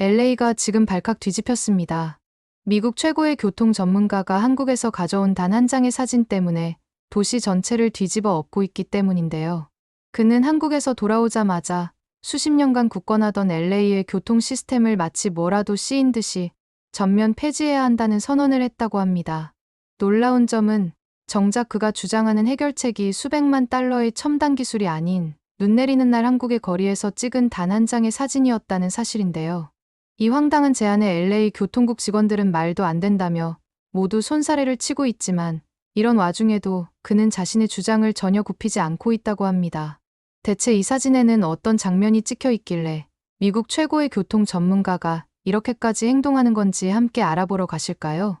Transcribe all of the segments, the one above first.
LA가 지금 발칵 뒤집혔습니다. 미국 최고의 교통 전문가가 한국에서 가져온 단 한 장의 사진 때문에 도시 전체를 뒤집어 엎고 있기 때문인데요. 그는 한국에서 돌아오자마자 수십 년간 굳건하던 LA의 교통 시스템을 마치 뭐라도 씌인 듯이 전면 폐지해야 한다는 선언을 했다고 합니다. 놀라운 점은 정작 그가 주장하는 해결책이 수백만 달러의 첨단 기술이 아닌 눈 내리는 날 한국의 거리에서 찍은 단 한 장의 사진이었다는 사실인데요. 이 황당한 제안에 LA 교통국 직원들은 말도 안 된다며 모두 손사래를 치고 있지만 이런 와중에도 그는 자신의 주장을 전혀 굽히지 않고 있다고 합니다. 대체 이 사진에는 어떤 장면이 찍혀 있길래 미국 최고의 교통 전문가가 이렇게까지 행동하는 건지 함께 알아보러 가실까요?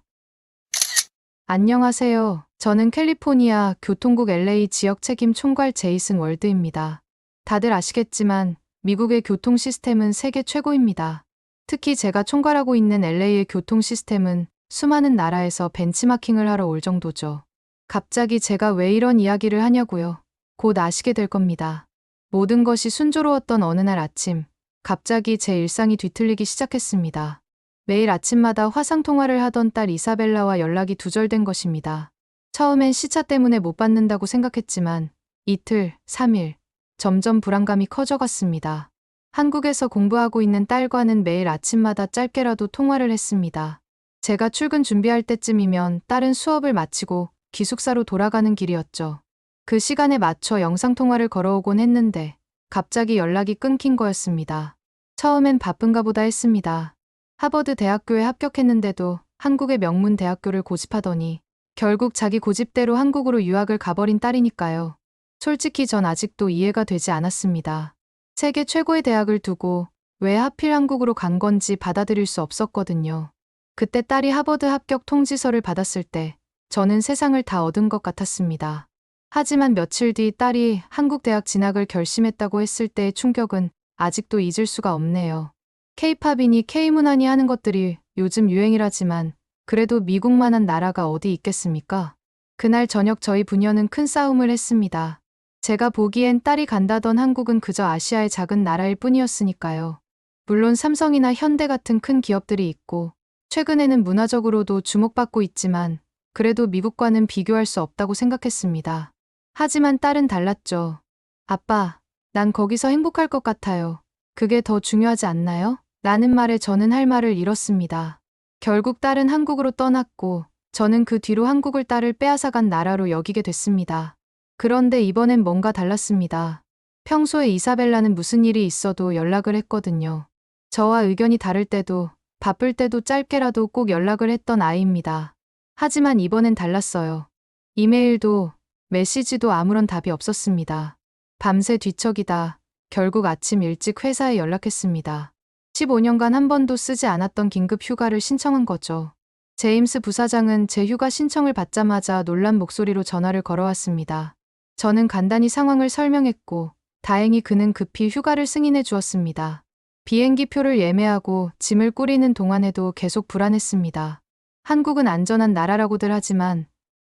안녕하세요. 저는 캘리포니아 교통국 LA 지역 책임 총괄 제이슨 월드입니다. 다들 아시겠지만 미국의 교통 시스템은 세계 최고입니다. 특히 제가 총괄하고 있는 LA의 교통 시스템은 수많은 나라에서 벤치마킹을 하러 올 정도죠. 갑자기 제가 왜 이런 이야기를 하냐고요. 곧 아시게 될 겁니다. 모든 것이 순조로웠던 어느 날 아침, 갑자기 제 일상이 뒤틀리기 시작했습니다. 매일 아침마다 화상통화를 하던 딸 이사벨라와 연락이 두절된 것입니다. 처음엔 시차 때문에 못 받는다고 생각했지만 이틀, 3일, 점점 불안감이 커져갔습니다. 한국에서 공부하고 있는 딸과는 매일 아침마다 짧게라도 통화를 했습니다. 제가 출근 준비할 때쯤이면 딸은 수업을 마치고 기숙사로 돌아가는 길이었죠. 그 시간에 맞춰 영상통화를 걸어오곤 했는데 갑자기 연락이 끊긴 거였습니다. 처음엔 바쁜가 보다 했습니다. 하버드 대학교에 합격했는데도 한국의 명문 대학교를 고집하더니 결국 자기 고집대로 한국으로 유학을 가버린 딸이니까요. 솔직히 전 아직도 이해가 되지 않았습니다. 세계 최고의 대학을 두고 왜 하필 한국으로 간 건지 받아들일 수 없었거든요. 그때 딸이 하버드 합격 통지서를 받았을 때 저는 세상을 다 얻은 것 같았습니다. 하지만 며칠 뒤 딸이 한국 대학 진학을 결심했다고 했을 때의 충격은 아직도 잊을 수가 없네요. 케이팝이니 K문화니 하는 것들이 요즘 유행이라지만 그래도 미국만한 나라가 어디 있겠습니까? 그날 저녁 저희 부녀는 큰 싸움을 했습니다. 제가 보기엔 딸이 간다던 한국은 그저 아시아의 작은 나라일 뿐이었으니까요. 물론 삼성이나 현대 같은 큰 기업들이 있고 최근에는 문화적으로도 주목받고 있지만 그래도 미국과는 비교할 수 없다고 생각했습니다. 하지만 딸은 달랐죠. 아빠, 난 거기서 행복할 것 같아요. 그게 더 중요하지 않나요? 라는 말에 저는 할 말을 잃었습니다. 결국 딸은 한국으로 떠났고 저는 그 뒤로 한국을 딸을 빼앗아간 나라로 여기게 됐습니다. 그런데 이번엔 뭔가 달랐습니다. 평소에 이사벨라는 무슨 일이 있어도 연락을 했거든요. 저와 의견이 다를 때도 바쁠 때도 짧게라도 꼭 연락을 했던 아이입니다. 하지만 이번엔 달랐어요. 이메일도 메시지도 아무런 답이 없었습니다. 밤새 뒤척이다 결국 아침 일찍 회사에 연락했습니다. 15년간 한 번도 쓰지 않았던 긴급 휴가를 신청한 거죠. 제임스 부사장은 제 휴가 신청을 받자마자 놀란 목소리로 전화를 걸어왔습니다. 저는 간단히 상황을 설명했고 다행히 그는 급히 휴가를 승인해 주었습니다. 비행기 표를 예매하고 짐을 꾸리는 동안에도 계속 불안했습니다. 한국은 안전한 나라라고들 하지만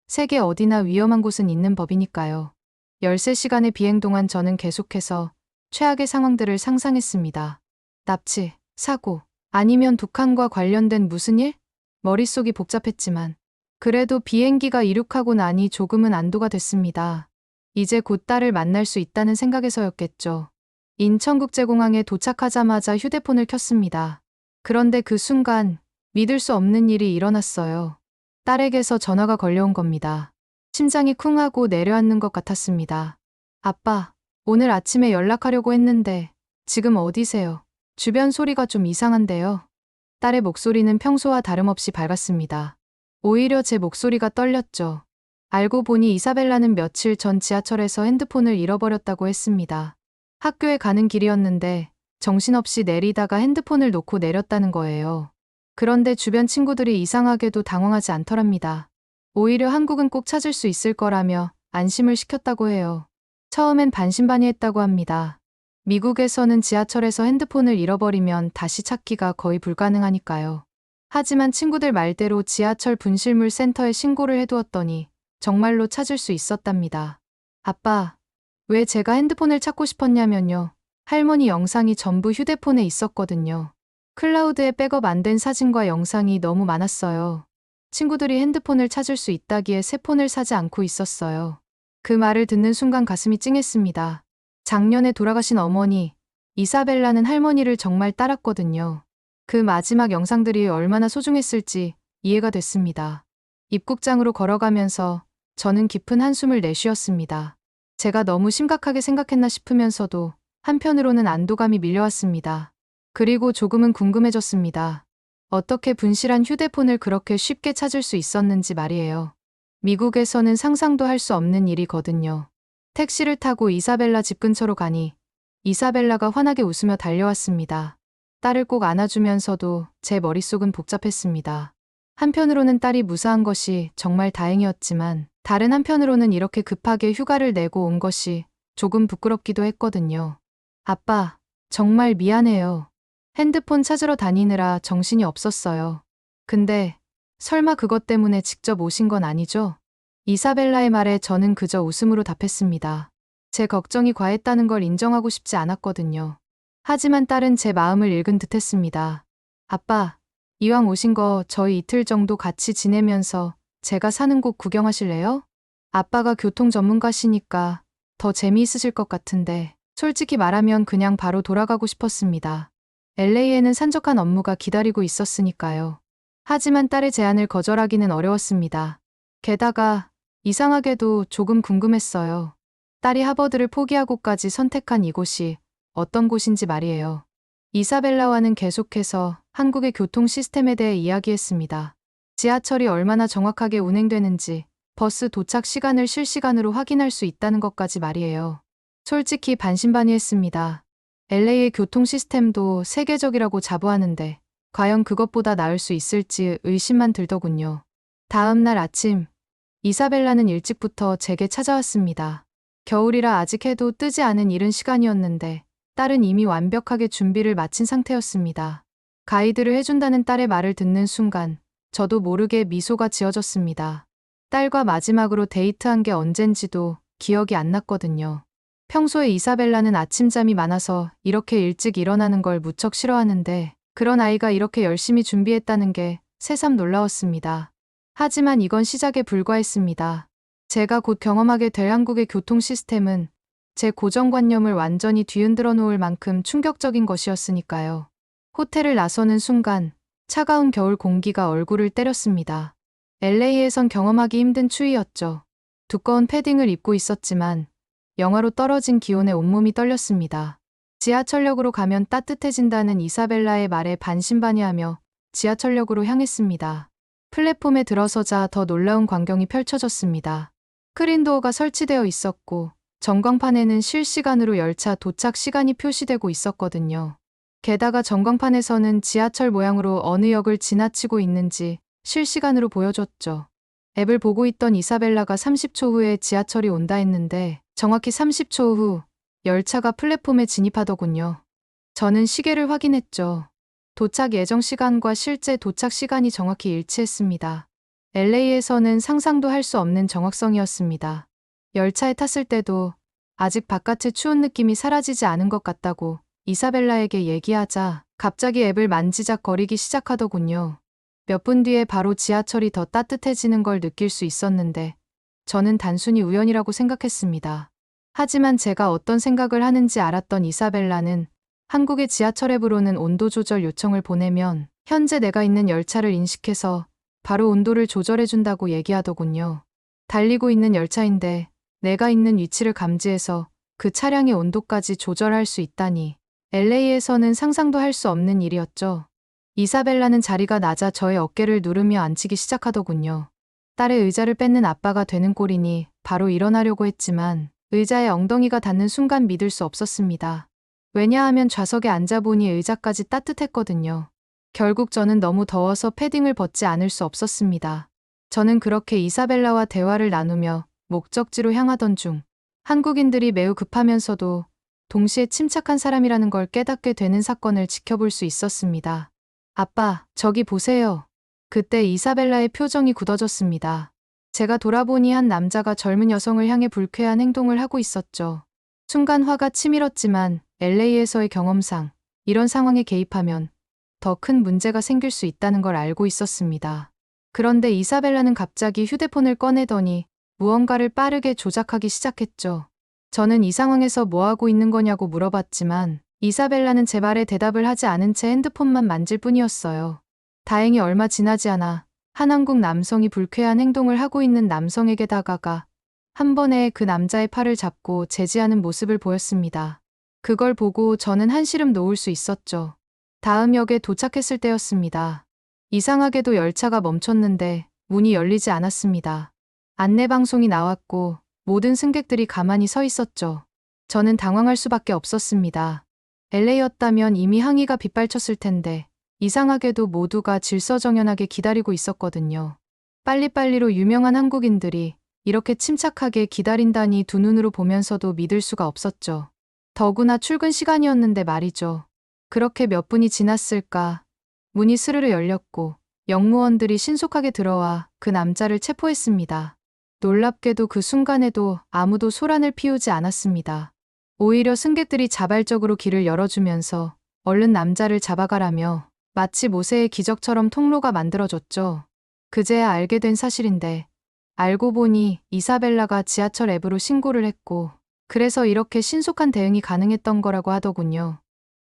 세계 어디나 위험한 곳은 있는 법이니까요. 13시간의 비행 동안 저는 계속해서 최악의 상황들을 상상했습니다. 납치, 사고, 아니면 북한과 관련된 무슨 일? 머릿속이 복잡했지만 그래도 비행기가 이륙하고 나니 조금은 안도가 됐습니다. 이제 곧 딸을 만날 수 있다는 생각에서였겠죠. 인천국제공항에 도착하자마자 휴대폰을 켰습니다. 그런데 그 순간 믿을 수 없는 일이 일어났어요. 딸에게서 전화가 걸려온 겁니다. 심장이 쿵 하고 내려앉는 것 같았습니다. 아빠, 오늘 아침에 연락하려고 했는데 지금 어디세요? 주변 소리가 좀 이상한데요. 딸의 목소리는 평소와 다름없이 밝았습니다. 오히려 제 목소리가 떨렸죠. 알고 보니 이사벨라는 며칠 전 지하철에서 핸드폰을 잃어버렸다고 했습니다. 학교에 가는 길이었는데 정신없이 내리다가 핸드폰을 놓고 내렸다는 거예요. 그런데 주변 친구들이 이상하게도 당황하지 않더랍니다. 오히려 한국은 꼭 찾을 수 있을 거라며 안심을 시켰다고 해요. 처음엔 반신반의했다고 합니다. 미국에서는 지하철에서 핸드폰을 잃어버리면 다시 찾기가 거의 불가능하니까요. 하지만 친구들 말대로 지하철 분실물 센터에 신고를 해두었더니 정말로 찾을 수 있었답니다. 아빠, 왜 제가 핸드폰을 찾고 싶었냐면요. 할머니 영상이 전부 휴대폰에 있었거든요. 클라우드에 백업 안 된 사진과 영상이 너무 많았어요. 친구들이 핸드폰을 찾을 수 있다기에 새 폰을 사지 않고 있었어요. 그 말을 듣는 순간 가슴이 찡했습니다. 작년에 돌아가신 어머니, 이사벨라는 할머니를 정말 따랐거든요. 그 마지막 영상들이 얼마나 소중했을지 이해가 됐습니다. 입국장으로 걸어가면서 저는 깊은 한숨을 내쉬었습니다. 제가 너무 심각하게 생각했나 싶으면서도 한편으로는 안도감이 밀려왔습니다. 그리고 조금은 궁금해졌습니다. 어떻게 분실한 휴대폰을 그렇게 쉽게 찾을 수 있었는지 말이에요. 미국에서는 상상도 할 수 없는 일이거든요. 택시를 타고 이사벨라 집 근처로 가니 이사벨라가 환하게 웃으며 달려왔습니다. 딸을 꼭 안아주면서도 제 머릿속은 복잡했습니다. 한편으로는 딸이 무사한 것이 정말 다행이었지만 다른 한편으로는 이렇게 급하게 휴가를 내고 온 것이 조금 부끄럽기도 했거든요. 아빠, 정말 미안해요. 핸드폰 찾으러 다니느라 정신이 없었어요. 근데 설마 그것 때문에 직접 오신 건 아니죠? 이사벨라의 말에 저는 그저 웃음으로 답했습니다. 제 걱정이 과했다는 걸 인정하고 싶지 않았거든요. 하지만 딸은 제 마음을 읽은 듯 했습니다. 아빠, 이왕 오신 거 저희 이틀 정도 같이 지내면서 제가 사는 곳 구경하실래요? 아빠가 교통 전문가시니까 더 재미있으실 것 같은데 솔직히 말하면 그냥 바로 돌아가고 싶었습니다. LA에는 산적한 업무가 기다리고 있었으니까요. 하지만 딸의 제안을 거절하기는 어려웠습니다. 게다가 이상하게도 조금 궁금했어요. 딸이 하버드를 포기하고까지 선택한 이곳이 어떤 곳인지 말이에요. 이사벨라와는 계속해서 한국의 교통 시스템에 대해 이야기했습니다. 지하철이 얼마나 정확하게 운행되는지, 버스 도착 시간을 실시간으로 확인할 수 있다는 것까지 말이에요. 솔직히 반신반의했습니다. LA의 교통 시스템도 세계적이라고 자부하는데, 과연 그것보다 나을 수 있을지 의심만 들더군요. 다음 날 아침, 이사벨라는 일찍부터 제게 찾아왔습니다. 겨울이라 아직 해도 뜨지 않은 이른 시간이었는데, 딸은 이미 완벽하게 준비를 마친 상태였습니다. 가이드를 해준다는 딸의 말을 듣는 순간 저도 모르게 미소가 지어졌습니다. 딸과 마지막으로 데이트한 게 언젠지도 기억이 안 났거든요. 평소에 이사벨라는 아침잠이 많아서 이렇게 일찍 일어나는 걸 무척 싫어하는데 그런 아이가 이렇게 열심히 준비했다는 게 새삼 놀라웠습니다. 하지만 이건 시작에 불과했습니다. 제가 곧 경험하게 될 한국의 교통 시스템은 제 고정관념을 완전히 뒤흔들어 놓을 만큼 충격적인 것이었으니까요. 호텔을 나서는 순간 차가운 겨울 공기가 얼굴을 때렸습니다. LA에선 경험하기 힘든 추위였죠. 두꺼운 패딩을 입고 있었지만 영하로 떨어진 기온에 온몸이 떨렸습니다. 지하철역으로 가면 따뜻해진다는 이사벨라의 말에 반신반의하며 지하철역으로 향했습니다. 플랫폼에 들어서자 더 놀라운 광경이 펼쳐졌습니다. 크린도어가 설치되어 있었고 전광판에는 실시간으로 열차 도착 시간이 표시되고 있었거든요. 게다가 전광판에서는 지하철 모양으로 어느 역을 지나치고 있는지 실시간으로 보여줬죠. 앱을 보고 있던 이사벨라가 30초 후에 지하철이 온다 했는데 정확히 30초 후 열차가 플랫폼에 진입하더군요. 저는 시계를 확인했죠. 도착 예정 시간과 실제 도착 시간이 정확히 일치했습니다. LA에서는 상상도 할 수 없는 정확성이었습니다. 열차에 탔을 때도 아직 바깥의 추운 느낌이 사라지지 않은 것 같다고 이사벨라에게 얘기하자 갑자기 앱을 만지작거리기 시작하더군요. 몇 분 뒤에 바로 지하철이 더 따뜻해지는 걸 느낄 수 있었는데 저는 단순히 우연이라고 생각했습니다. 하지만 제가 어떤 생각을 하는지 알았던 이사벨라는 한국의 지하철 앱으로는 온도 조절 요청을 보내면 현재 내가 있는 열차를 인식해서 바로 온도를 조절해준다고 얘기하더군요. 달리고 있는 열차인데 내가 있는 위치를 감지해서 그 차량의 온도까지 조절할 수 있다니 LA에서는 상상도 할 수 없는 일이었죠. 이사벨라는 자리가 낮아 저의 어깨를 누르며 앉히기 시작하더군요. 딸의 의자를 뺏는 아빠가 되는 꼴이니 바로 일어나려고 했지만 의자에 엉덩이가 닿는 순간 믿을 수 없었습니다. 왜냐하면 좌석에 앉아보니 의자까지 따뜻했거든요. 결국 저는 너무 더워서 패딩을 벗지 않을 수 없었습니다. 저는 그렇게 이사벨라와 대화를 나누며 목적지로 향하던 중 한국인들이 매우 급하면서도 동시에 침착한 사람이라는 걸 깨닫게 되는 사건을 지켜볼 수 있었습니다. 아빠, 저기 보세요. 그때 이사벨라의 표정이 굳어졌습니다. 제가 돌아보니 한 남자가 젊은 여성을 향해 불쾌한 행동을 하고 있었죠. 순간 화가 치밀었지만 LA에서의 경험상 이런 상황에 개입하면 더 큰 문제가 생길 수 있다는 걸 알고 있었습니다. 그런데 이사벨라는 갑자기 휴대폰을 꺼내더니 무언가를 빠르게 조작하기 시작했죠. 저는 이 상황에서 뭐 하고 있는 거냐고 물어봤지만 이사벨라는 제 말에 대답을 하지 않은 채 핸드폰만 만질 뿐이었어요. 다행히 얼마 지나지 않아 한 한국 남성이 불쾌한 행동을 하고 있는 남성에게 다가가 한 번에 그 남자의 팔을 잡고 제지하는 모습을 보였습니다. 그걸 보고 저는 한시름 놓을 수 있었죠. 다음 역에 도착했을 때였습니다. 이상하게도 열차가 멈췄는데 문이 열리지 않았습니다. 안내방송이 나왔고 모든 승객들이 가만히 서 있었죠. 저는 당황할 수밖에 없었습니다. LA였다면 이미 항의가 빗발쳤을 텐데 이상하게도 모두가 질서정연하게 기다리고 있었거든요. 빨리빨리로 유명한 한국인들이 이렇게 침착하게 기다린다니 두 눈으로 보면서도 믿을 수가 없었죠. 더구나 출근 시간이었는데 말이죠. 그렇게 몇 분이 지났을까. 문이 스르르 열렸고 영무원들이 신속하게 들어와 그 남자를 체포했습니다. 놀랍게도 그 순간에도 아무도 소란을 피우지 않았습니다. 오히려 승객들이 자발적으로 길을 열어주면서 얼른 남자를 잡아가라며 마치 모세의 기적처럼 통로가 만들어졌죠. 그제야 알게 된 사실인데 알고 보니 이사벨라가 지하철 앱으로 신고를 했고 그래서 이렇게 신속한 대응이 가능했던 거라고 하더군요.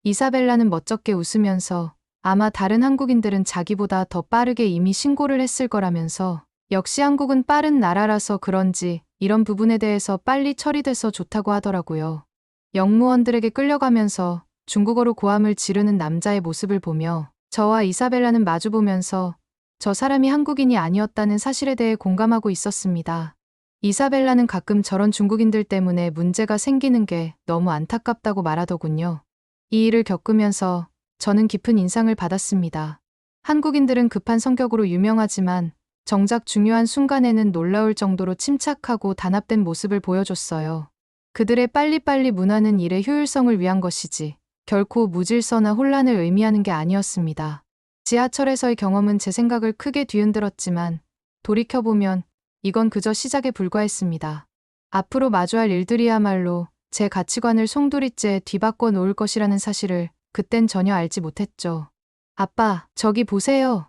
이사벨라는 멋쩍게 웃으면서 아마 다른 한국인들은 자기보다 더 빠르게 이미 신고를 했을 거라면서 역시 한국은 빠른 나라라서 그런지 이런 부분에 대해서 빨리 처리돼서 좋다고 하더라고요. 영무원들에게 끌려가면서 중국어로 고함을 지르는 남자의 모습을 보며 저와 이사벨라는 마주보면서 저 사람이 한국인이 아니었다는 사실에 대해 공감하고 있었습니다. 이사벨라는 가끔 저런 중국인들 때문에 문제가 생기는 게 너무 안타깝다고 말하더군요. 이 일을 겪으면서 저는 깊은 인상을 받았습니다. 한국인들은 급한 성격으로 유명하지만 정작 중요한 순간에는 놀라울 정도로 침착하고 단합된 모습을 보여줬어요. 그들의 빨리빨리 문화는 일의 효율성을 위한 것이지 결코 무질서나 혼란을 의미하는 게 아니었습니다. 지하철에서의 경험은 제 생각을 크게 뒤흔들었지만 돌이켜보면 이건 그저 시작에 불과했습니다. 앞으로 마주할 일들이야말로 제 가치관을 송두리째 뒤바꿔 놓을 것이라는 사실을 그땐 전혀 알지 못했죠. 아빠, 저기 보세요.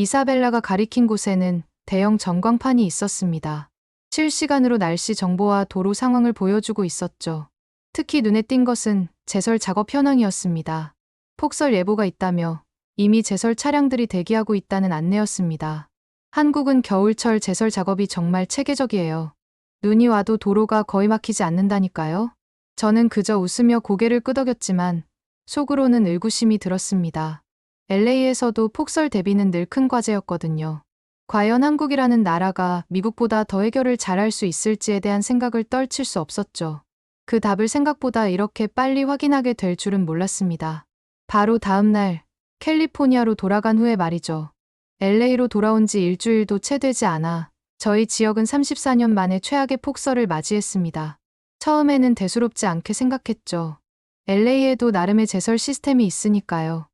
이사벨라가 가리킨 곳에는 대형 전광판이 있었습니다. 실시간으로 날씨 정보와 도로 상황을 보여주고 있었죠. 특히 눈에 띈 것은 제설 작업 현황이었습니다. 폭설 예보가 있다며 이미 제설 차량들이 대기하고 있다는 안내였습니다. 한국은 겨울철 제설 작업이 정말 체계적이에요. 눈이 와도 도로가 거의 막히지 않는다니까요. 저는 그저 웃으며 고개를 끄덕였지만 속으로는 의구심이 들었습니다. LA에서도 폭설 대비는 늘 큰 과제였거든요. 과연 한국이라는 나라가 미국보다 더 해결을 잘할 수 있을지에 대한 생각을 떨칠 수 없었죠. 그 답을 생각보다 이렇게 빨리 확인하게 될 줄은 몰랐습니다. 바로 다음 날 캘리포니아로 돌아간 후에 말이죠. LA로 돌아온 지 일주일도 채 되지 않아 저희 지역은 34년 만에 최악의 폭설을 맞이했습니다. 처음에는 대수롭지 않게 생각했죠. LA에도 나름의 제설 시스템이 있으니까요.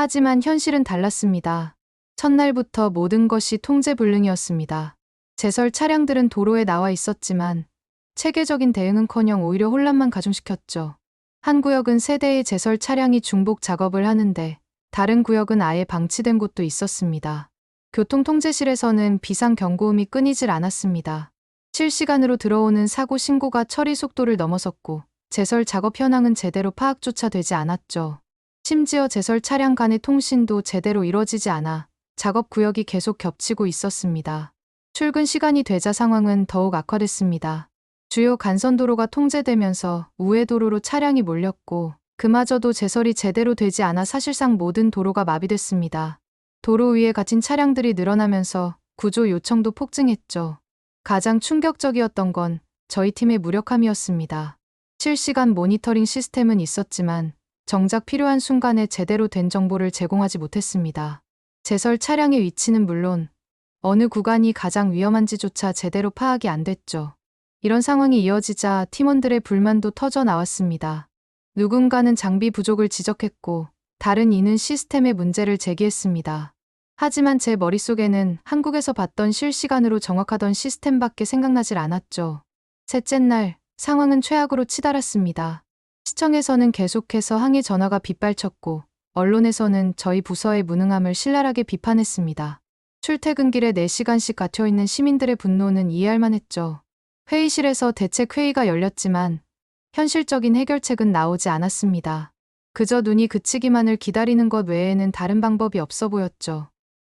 하지만 현실은 달랐습니다. 첫날부터 모든 것이 통제불능이었습니다. 제설 차량들은 도로에 나와 있었지만 체계적인 대응은커녕 오히려 혼란만 가중시켰죠. 한 구역은 세 대의 제설 차량이 중복 작업을 하는데 다른 구역은 아예 방치된 곳도 있었습니다. 교통통제실에서는 비상경고음이 끊이질 않았습니다. 실시간으로 들어오는 사고 신고가 처리 속도를 넘어섰고 제설 작업 현황은 제대로 파악조차 되지 않았죠. 심지어 제설 차량 간의 통신도 제대로 이뤄지지 않아 작업 구역이 계속 겹치고 있었습니다. 출근 시간이 되자 상황은 더욱 악화됐습니다. 주요 간선도로가 통제되면서 우회 도로로 차량이 몰렸고 그마저도 제설이 제대로 되지 않아 사실상 모든 도로가 마비됐습니다. 도로 위에 갇힌 차량들이 늘어나면서 구조 요청도 폭증했죠. 가장 충격적이었던 건 저희 팀의 무력함이었습니다. 실시간 모니터링 시스템은 있었지만 정작 필요한 순간에 제대로 된 정보를 제공하지 못했습니다. 제설 차량의 위치는 물론 어느 구간이 가장 위험한지조차 제대로 파악이 안 됐죠. 이런 상황이 이어지자 팀원들의 불만도 터져 나왔습니다. 누군가는 장비 부족을 지적했고 다른 이는 시스템의 문제를 제기했습니다. 하지만 제 머릿속에는 한국에서 봤던 실시간으로 정확하던 시스템밖에 생각나질 않았죠. 셋째 날 상황은 최악으로 치달았습니다. 시청에서는 계속해서 항의 전화가 빗발쳤고 언론에서는 저희 부서의 무능함을 신랄하게 비판했습니다. 출퇴근길에 4시간씩 갇혀있는 시민들의 분노는 이해할 만했죠. 회의실에서 대책 회의가 열렸지만 현실적인 해결책은 나오지 않았습니다. 그저 눈이 그치기만을 기다리는 것 외에는 다른 방법이 없어 보였죠.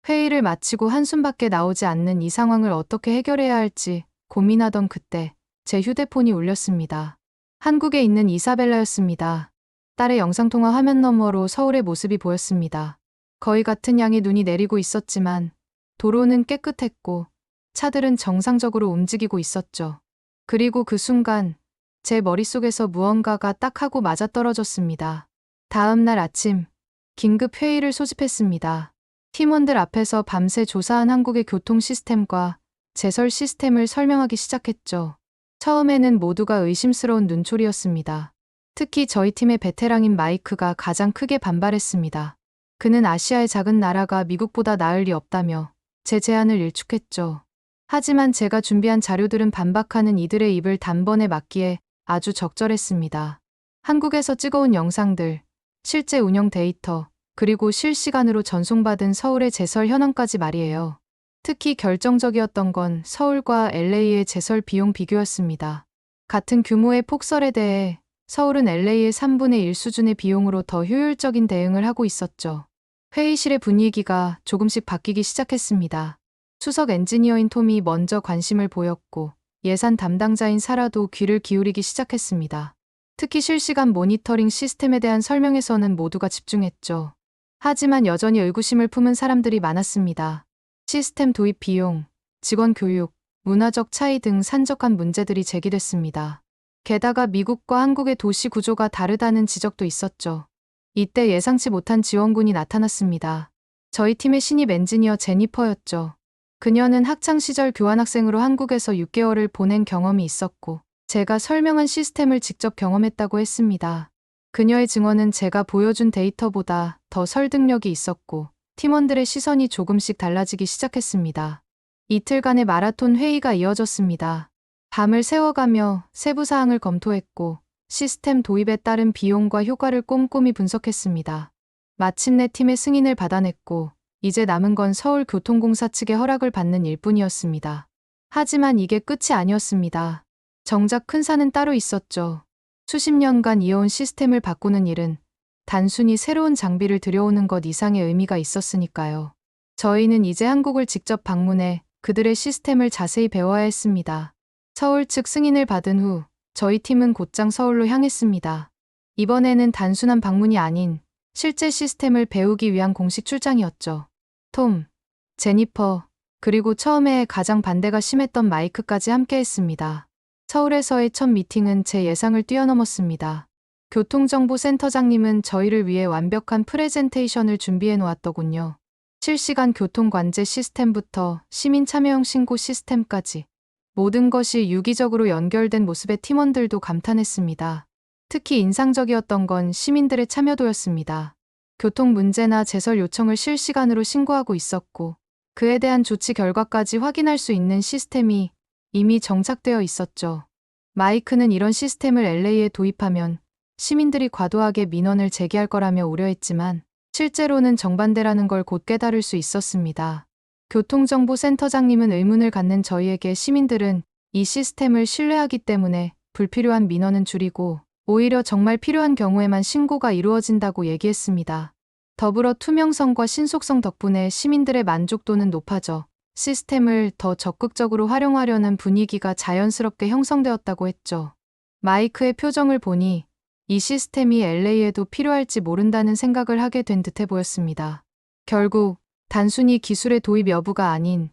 회의를 마치고 한숨밖에 나오지 않는 이 상황을 어떻게 해결해야 할지 고민하던 그때 제 휴대폰이 울렸습니다. 한국에 있는 이사벨라였습니다. 딸의 영상통화 화면 너머로 서울의 모습이 보였습니다. 거의 같은 양의 눈이 내리고 있었지만 도로는 깨끗했고 차들은 정상적으로 움직이고 있었죠. 그리고 그 순간 제 머릿속에서 무언가가 딱 하고 맞아떨어졌습니다. 다음 날 아침 긴급 회의를 소집했습니다. 팀원들 앞에서 밤새 조사한 한국의 교통 시스템과 제설 시스템을 설명하기 시작했죠. 처음에는 모두가 의심스러운 눈초리였습니다. 특히 저희 팀의 베테랑인 마이크가 가장 크게 반발했습니다. 그는 아시아의 작은 나라가 미국보다 나을 리 없다며 제 제안을 일축했죠. 하지만 제가 준비한 자료들은 반박하는 이들의 입을 단번에 막기에 아주 적절했습니다. 한국에서 찍어온 영상들, 실제 운영 데이터, 그리고 실시간으로 전송받은 서울의 제설 현황까지 말이에요. 특히 결정적이었던 건 서울과 LA의 제설 비용 비교였습니다. 같은 규모의 폭설에 대해 서울은 LA의 3분의 1 수준의 비용으로 더 효율적인 대응을 하고 있었죠. 회의실의 분위기가 조금씩 바뀌기 시작했습니다. 수석 엔지니어인 톰이 먼저 관심을 보였고 예산 담당자인 사라도 귀를 기울이기 시작했습니다. 특히 실시간 모니터링 시스템에 대한 설명에서는 모두가 집중했죠. 하지만 여전히 의구심을 품은 사람들이 많았습니다. 시스템 도입 비용, 직원 교육, 문화적 차이 등 산적한 문제들이 제기됐습니다. 게다가 미국과 한국의 도시 구조가 다르다는 지적도 있었죠. 이때 예상치 못한 지원군이 나타났습니다. 저희 팀의 신입 엔지니어 제니퍼였죠. 그녀는 학창시절 교환학생으로 한국에서 6개월을 보낸 경험이 있었고, 제가 설명한 시스템을 직접 경험했다고 했습니다. 그녀의 증언은 제가 보여준 데이터보다 더 설득력이 있었고, 팀원들의 시선이 조금씩 달라지기 시작했습니다. 이틀간의 마라톤 회의가 이어졌습니다. 밤을 새워가며 세부 사항을 검토했고, 시스템 도입에 따른 비용과 효과를 꼼꼼히 분석했습니다. 마침내 팀의 승인을 받아냈고, 이제 남은 건 서울교통공사 측의 허락을 받는 일뿐이었습니다. 하지만 이게 끝이 아니었습니다. 정작 큰 산은 따로 있었죠. 수십 년간 이어온 시스템을 바꾸는 일은 단순히 새로운 장비를 들여오는 것 이상의 의미가 있었으니까요. 저희는 이제 한국을 직접 방문해 그들의 시스템을 자세히 배워야 했습니다. 서울 측 승인을 받은 후 저희 팀은 곧장 서울로 향했습니다. 이번에는 단순한 방문이 아닌 실제 시스템을 배우기 위한 공식 출장이었죠. 톰, 제니퍼, 그리고 처음에 가장 반대가 심했던 마이크까지 함께 했습니다. 서울에서의 첫 미팅은 제 예상을 뛰어넘었습니다. 교통정보센터장님은 저희를 위해 완벽한 프레젠테이션을 준비해 놓았더군요. 실시간 교통관제 시스템부터 시민 참여형 신고 시스템까지 모든 것이 유기적으로 연결된 모습에 팀원들도 감탄했습니다. 특히 인상적이었던 건 시민들의 참여도였습니다. 교통 문제나 제설 요청을 실시간으로 신고하고 있었고, 그에 대한 조치 결과까지 확인할 수 있는 시스템이 이미 정착되어 있었죠. 마이크는 이런 시스템을 LA에 도입하면 시민들이 과도하게 민원을 제기할 거라며 우려했지만 실제로는 정반대라는 걸 곧 깨달을 수 있었습니다. 교통정보센터장님은 의문을 갖는 저희에게 시민들은 이 시스템을 신뢰하기 때문에 불필요한 민원은 줄이고 오히려 정말 필요한 경우에만 신고가 이루어진다고 얘기했습니다. 더불어 투명성과 신속성 덕분에 시민들의 만족도는 높아져 시스템을 더 적극적으로 활용하려는 분위기가 자연스럽게 형성되었다고 했죠. 마이크의 표정을 보니 이 시스템이 LA에도 필요할지 모른다는 생각을 하게 된 듯해 보였습니다. 결국 단순히 기술의 도입 여부가 아닌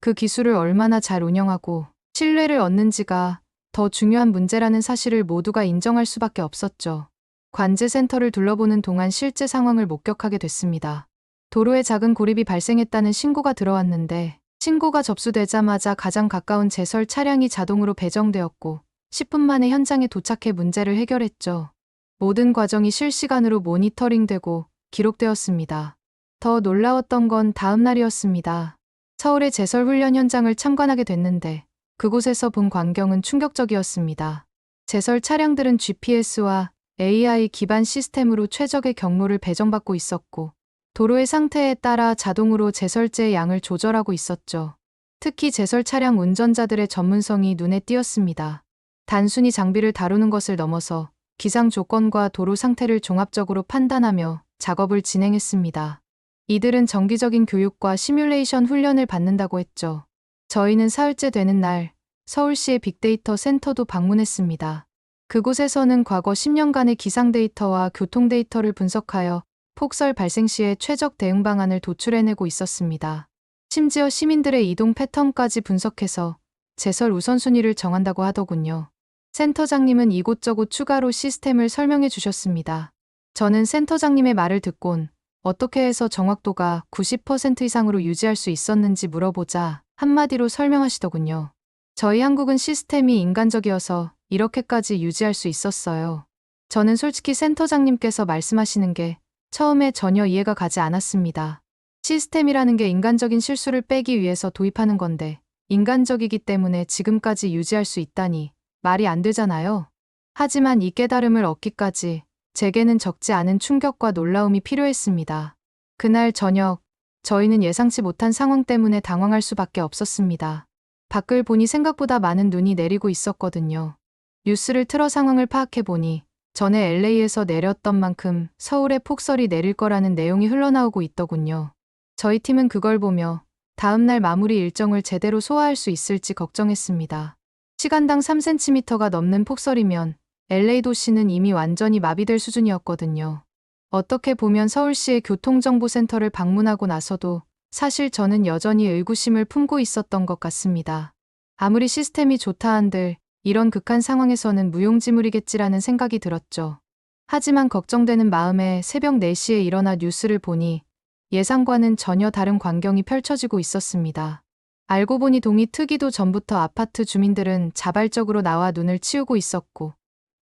그 기술을 얼마나 잘 운영하고 신뢰를 얻는지가 더 중요한 문제라는 사실을 모두가 인정할 수밖에 없었죠. 관제센터를 둘러보는 동안 실제 상황을 목격하게 됐습니다. 도로에 작은 고립이 발생했다는 신고가 들어왔는데 신고가 접수되자마자 가장 가까운 제설 차량이 자동으로 배정되었고 10분 만에 현장에 도착해 문제를 해결했죠. 모든 과정이 실시간으로 모니터링되고 기록되었습니다. 더 놀라웠던 건 다음 날이었습니다. 서울의 제설 훈련 현장을 참관하게 됐는데 그곳에서 본 광경은 충격적이었습니다. 제설 차량들은 GPS와 AI 기반 시스템으로 최적의 경로를 배정받고 있었고, 도로의 상태에 따라 자동으로 제설제의 양을 조절하고 있었죠. 특히 제설 차량 운전자들의 전문성이 눈에 띄었습니다. 단순히 장비를 다루는 것을 넘어서 기상 조건과 도로 상태를 종합적으로 판단하며 작업을 진행했습니다. 이들은 정기적인 교육과 시뮬레이션 훈련을 받는다고 했죠. 저희는 사흘째 되는 날 서울시의 빅데이터 센터도 방문했습니다. 그곳에서는 과거 10년간의 기상 데이터와 교통 데이터를 분석하여 폭설 발생 시에 최적 대응 방안을 도출해내고 있었습니다. 심지어 시민들의 이동 패턴까지 분석해서 제설 우선순위를 정한다고 하더군요. 센터장님은 이곳저곳 추가로 시스템을 설명해 주셨습니다. 저는 센터장님의 말을 듣곤 어떻게 해서 정확도가 90% 이상으로 유지할 수 있었는지 물어보자 한마디로 설명하시더군요. 저희 한국은 시스템이 인간적이어서 이렇게까지 유지할 수 있었어요. 저는 솔직히 센터장님께서 말씀하시는 게 처음에 전혀 이해가 가지 않았습니다. 시스템이라는 게 인간적인 실수를 빼기 위해서 도입하는 건데 인간적이기 때문에 지금까지 유지할 수 있다니 말이 안 되잖아요. 하지만 이 깨달음을 얻기까지 제게는 적지 않은 충격과 놀라움이 필요했습니다. 그날 저녁, 저희는 예상치 못한 상황 때문에 당황할 수밖에 없었습니다. 밖을 보니 생각보다 많은 눈이 내리고 있었거든요. 뉴스를 틀어 상황을 파악해 보니 전에 LA에서 내렸던 만큼 서울에 폭설이 내릴 거라는 내용이 흘러나오고 있더군요. 저희 팀은 그걸 보며 다음날 마무리 일정을 제대로 소화할 수 있을지 걱정했습니다. 시간당 3cm가 넘는 폭설이면 LA 도시는 이미 완전히 마비될 수준이었거든요. 어떻게 보면 서울시의 교통정보센터를 방문하고 나서도 사실 저는 여전히 의구심을 품고 있었던 것 같습니다. 아무리 시스템이 좋다 한들 이런 극한 상황에서는 무용지물이겠지라는 생각이 들었죠. 하지만 걱정되는 마음에 새벽 4시에 일어나 뉴스를 보니 예상과는 전혀 다른 광경이 펼쳐지고 있었습니다. 알고 보니 동이 트기도 전부터 아파트 주민들은 자발적으로 나와 눈을 치우고 있었고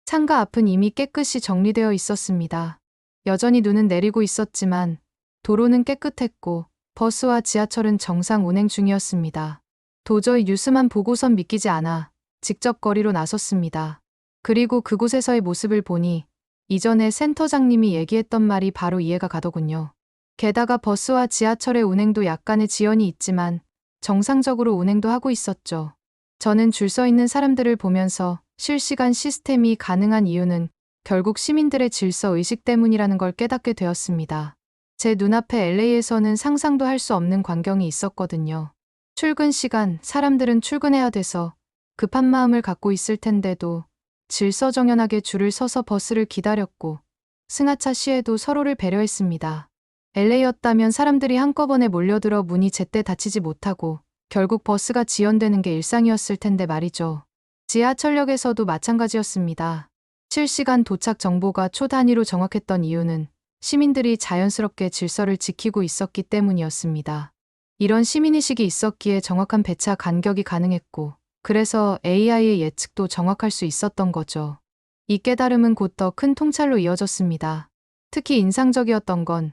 창가 앞은 이미 깨끗이 정리되어 있었습니다. 여전히 눈은 내리고 있었지만 도로는 깨끗했고 버스와 지하철은 정상 운행 중이었습니다. 도저히 뉴스만 보고선 믿기지 않아 직접 거리로 나섰습니다. 그리고 그곳에서의 모습을 보니 이전에 센터장님이 얘기했던 말이 바로 이해가 가더군요. 게다가 버스와 지하철의 운행도 약간의 지연이 있지만 정상적으로 운행도 하고 있었죠. 저는 줄 서 있는 사람들을 보면서 실시간 시스템이 가능한 이유는 결국 시민들의 질서 의식 때문이라는 걸 깨닫게 되었습니다. 제 눈앞에 LA에서는 상상도 할 수 없는 광경이 있었거든요. 출근 시간, 사람들은 출근해야 돼서 급한 마음을 갖고 있을 텐데도 질서정연하게 줄을 서서 버스를 기다렸고 승하차 시에도 서로를 배려했습니다. LA였다면 사람들이 한꺼번에 몰려들어 문이 제때 닫히지 못하고 결국 버스가 지연되는 게 일상이었을 텐데 말이죠. 지하철역에서도 마찬가지였습니다. 실시간 도착 정보가 초 단위로 정확했던 이유는 시민들이 자연스럽게 질서를 지키고 있었기 때문이었습니다. 이런 시민의식이 있었기에 정확한 배차 간격이 가능했고, 그래서 AI의 예측도 정확할 수 있었던 거죠. 이 깨달음은 곧 더 큰 통찰로 이어졌습니다. 특히 인상적이었던 건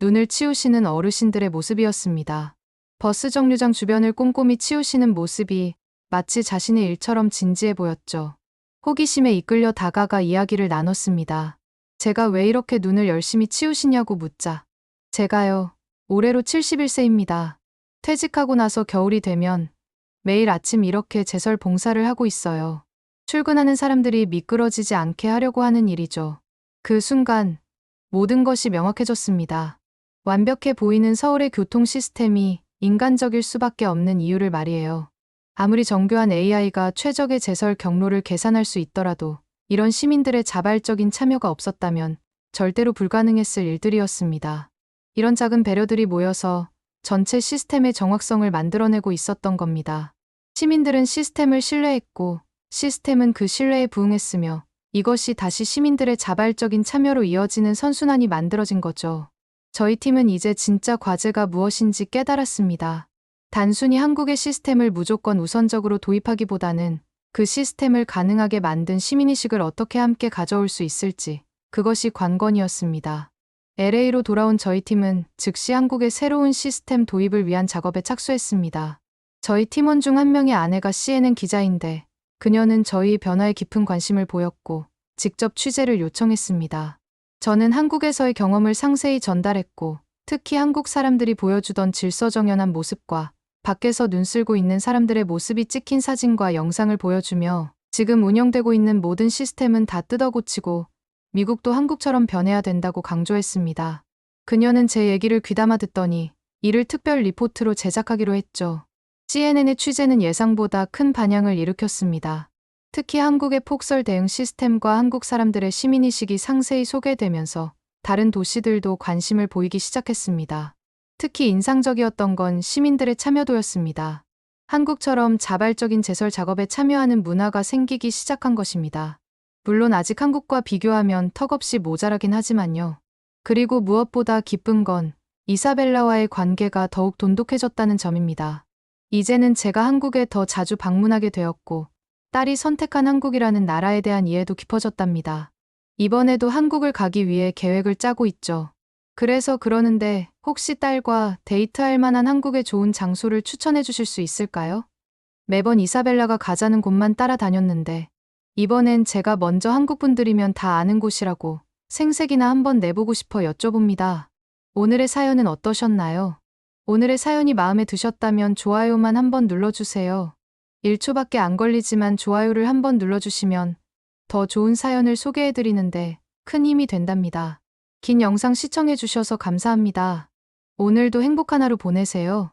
눈을 치우시는 어르신들의 모습이었습니다. 버스 정류장 주변을 꼼꼼히 치우시는 모습이 마치 자신의 일처럼 진지해 보였죠. 호기심에 이끌려 다가가 이야기를 나눴습니다. 제가 왜 이렇게 눈을 열심히 치우시냐고 묻자. 제가요, 올해로 71세입니다. 퇴직하고 나서 겨울이 되면 매일 아침 이렇게 제설 봉사를 하고 있어요. 출근하는 사람들이 미끄러지지 않게 하려고 하는 일이죠. 그 순간 모든 것이 명확해졌습니다. 완벽해 보이는 서울의 교통 시스템이 인간적일 수밖에 없는 이유를 말이에요. 아무리 정교한 AI가 최적의 제설 경로를 계산할 수 있더라도 이런 시민들의 자발적인 참여가 없었다면 절대로 불가능했을 일들이었습니다. 이런 작은 배려들이 모여서 전체 시스템의 정확성을 만들어내고 있었던 겁니다. 시민들은 시스템을 신뢰했고 시스템은 그 신뢰에 부응했으며 이것이 다시 시민들의 자발적인 참여로 이어지는 선순환이 만들어진 거죠. 저희 팀은 이제 진짜 과제가 무엇인지 깨달았습니다. 단순히 한국의 시스템을 무조건 우선적으로 도입하기보다는 그 시스템을 가능하게 만든 시민의식을 어떻게 함께 가져올 수 있을지 그것이 관건이었습니다. LA로 돌아온 저희 팀은 즉시 한국의 새로운 시스템 도입을 위한 작업에 착수했습니다. 저희 팀원 중 한 명의 아내가 CNN 기자인데 그녀는 저희 변화에 깊은 관심을 보였고 직접 취재를 요청했습니다. 저는 한국에서의 경험을 상세히 전달했고, 특히 한국 사람들이 보여주던 질서정연한 모습과 밖에서 눈 쓸고 있는 사람들의 모습이 찍힌 사진과 영상을 보여주며 지금 운영되고 있는 모든 시스템은 다 뜯어고치고 미국도 한국처럼 변해야 된다고 강조했습니다. 그녀는 제 얘기를 귀담아 듣더니 이를 특별 리포트로 제작하기로 했죠. CNN의 취재는 예상보다 큰 반향을 일으켰습니다. 특히 한국의 폭설 대응 시스템과 한국 사람들의 시민의식이 상세히 소개되면서 다른 도시들도 관심을 보이기 시작했습니다. 특히 인상적이었던 건 시민들의 참여도였습니다. 한국처럼 자발적인 제설 작업에 참여하는 문화가 생기기 시작한 것입니다. 물론 아직 한국과 비교하면 턱없이 모자라긴 하지만요. 그리고 무엇보다 기쁜 건 이사벨라와의 관계가 더욱 돈독해졌다는 점입니다. 이제는 제가 한국에 더 자주 방문하게 되었고, 딸이 선택한 한국이라는 나라에 대한 이해도 깊어졌답니다. 이번에도 한국을 가기 위해 계획을 짜고 있죠. 그래서 그러는데 혹시 딸과 데이트할 만한 한국의 좋은 장소를 추천해 주실 수 있을까요? 매번 이사벨라가 가자는 곳만 따라다녔는데 이번엔 제가 먼저 한국 분들이면 다 아는 곳이라고 생색이나 한번 내보고 싶어 여쭤봅니다. 오늘의 사연은 어떠셨나요? 오늘의 사연이 마음에 드셨다면 좋아요만 한번 눌러주세요. 1초밖에 안 걸리지만 좋아요를 한번 눌러주시면 더 좋은 사연을 소개해드리는데 큰 힘이 된답니다. 긴 영상 시청해주셔서 감사합니다. 오늘도 행복한 하루 보내세요.